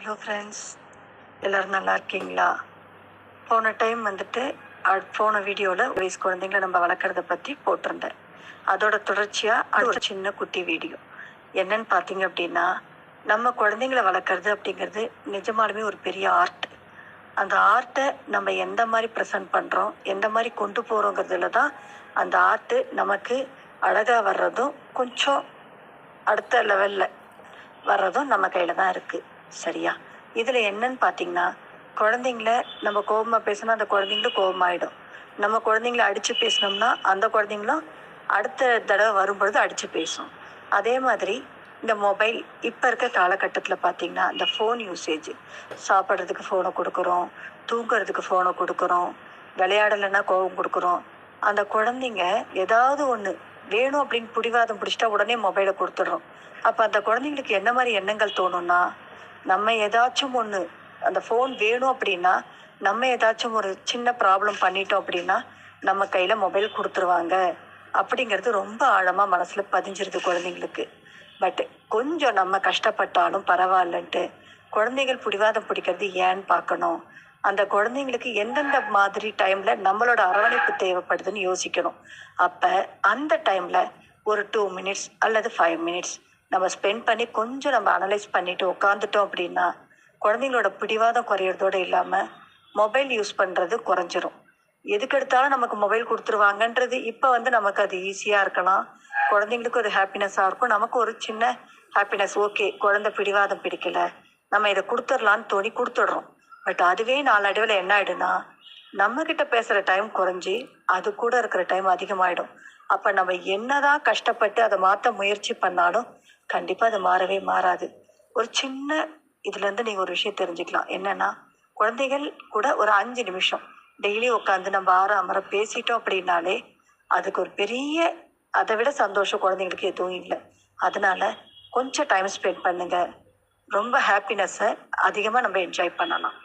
Hello friends எல்லோரும் நல்லா இருக்கீங்களா? போன டைம் வந்துட்டு அட் போன வீடியோவில் வயசு குழந்தைங்கள நம்ம வளர்க்குறத பற்றி போட்டிருந்தேன். அதோட தொடர்ச்சியாக அது ஒரு சின்ன குட்டி வீடியோ. என்னன்னு பார்த்தீங்க அப்படின்னா நம்ம குழந்தைங்கள வளர்க்குறது அப்படிங்கிறது நிஜமாலுமே ஒரு பெரிய ஆர்ட் அந்த ஆர்ட்டை நம்ம எந்த மாதிரி ப்ரெசன்ட் பண்ணுறோம் எந்த மாதிரி கொண்டு போகிறோங்கிறதுல தான் அந்த ஆர்ட்டு நமக்கு அழகாக வர்றதும் கொஞ்சம் அடுத்த லெவலில் வர்றதும் நம்ம கையில் தான் இருக்குது சரியா? இதில் என்னன்னு பார்த்தீங்கன்னா குழந்தைங்கள நம்ம கோபமாக பேசினா அந்த குழந்தைங்களும் கோபமாயிடும். நம்ம குழந்தைங்கள அடித்து பேசினோம்னா அந்த குழந்தைங்களும் அடுத்த தடவை வரும்பொழுது அடித்து பேசும். அதே மாதிரி இந்த மொபைல் இப்போ இருக்க காலகட்டத்தில் பார்த்தீங்கன்னா இந்த ஃபோன் யூசேஜ் சாப்பிட்றதுக்கு ஃபோனை கொடுக்குறோம் தூங்குறதுக்கு ஃபோனை கொடுக்குறோம் விளையாடலைன்னா கோபம் கொடுக்குறோம். அந்த குழந்தைங்க ஏதாவது ஒன்று வேணும் அப்படின்னு பிடிவாதம் பிடிச்சிட்டா உடனே மொபைலை கொடுத்துட்றோம். அப்போ அந்த குழந்தைங்களுக்கு என்ன மாதிரி எண்ணங்கள் தோணும்னா நம்ம ஏதாச்சும் ஒன்று அந்த ஃபோன் வேணும் அப்படின்னா நம்ம ஏதாச்சும் ஒரு சின்ன ப்ராப்ளம் பண்ணிட்டோம் அப்படின்னா நம்ம கையில் மொபைல் கொடுத்துருவாங்க. அப்படிங்கிறது ரொம்ப ஆழமாக மனசில் பதிஞ்சிருது குழந்தைங்களுக்கு. பட் கொஞ்சம் நம்ம கஷ்டப்பட்டாலும் பரவாயில்லன்ட்டு குழந்தைகள் பிடிவாதம் பிடிக்கிறது ஏன்னு பார்க்கணும். அந்த குழந்தைங்களுக்கு எந்தெந்த மாதிரி டைமில் நம்மளோட அரவணைப்பு தேவைப்படுதுன்னு யோசிக்கணும். அப்போ அந்த டைமில் ஒரு டூ மினிட்ஸ் அல்லது ஃபைவ் மினிட்ஸ் நம்ம ஸ்பெண்ட் பண்ணி கொஞ்சம் நம்ம அனலைஸ் பண்ணிட்டு உட்காந்துட்டோம் அப்படின்னா குழந்தைங்களோட பிடிவாதம் குறையிறதோடு இல்லாமல் மொபைல் யூஸ் பண்ணுறது குறைஞ்சிரும். எதுக்கு எடுத்தாலும் நமக்கு மொபைல் கொடுத்துருவாங்கன்றது இப்போ வந்து நமக்கு அது ஈஸியாக இருக்கலாம். குழந்தைங்களுக்கு ஒரு ஹாப்பினஸ்ஸாக இருக்கும். நமக்கு ஒரு சின்ன ஹாப்பினஸ் ஓகே குழந்தை பிடிவாதம் பிடிக்கல. நம்ம இதை கொடுத்துடலான்னு தோணி கொடுத்துடுறோம். பட் அதுவே நாளடைவில் என்ன ஆயிடுனா நம்ம கிட்ட பேசுகிற டைம் குறைஞ்சி அது கூட இருக்கிற டைம் அதிகமாயிடும். அப்போ நம்ம என்னதான் கஷ்டப்பட்டு அதை மாற்ற முயற்சி பண்ணாலும் கண்டிப்பாக அது மாறவே மாறாது. ஒரு சின்ன இதுலேருந்து நீங்கள் ஒரு விஷயம் தெரிஞ்சுக்கலாம். என்னென்னா குழந்தைகள் கூட ஒரு அஞ்சு நிமிஷம் டெய்லி உட்காந்து நம்ம ஆற அமர பேசிட்டோம் அப்படின்னாலே அதுக்கு ஒரு பெரிய அதை விட சந்தோஷம் குழந்தைங்களுக்கு எதுவும் இல்லை. அதனால கொஞ்சம் டைம் ஸ்பெண்ட் பண்ணுங்கள் ரொம்ப ஹாப்பினஸ்ஸை அதிகமாக நம்ம என்ஜாய் பண்ணலாம்.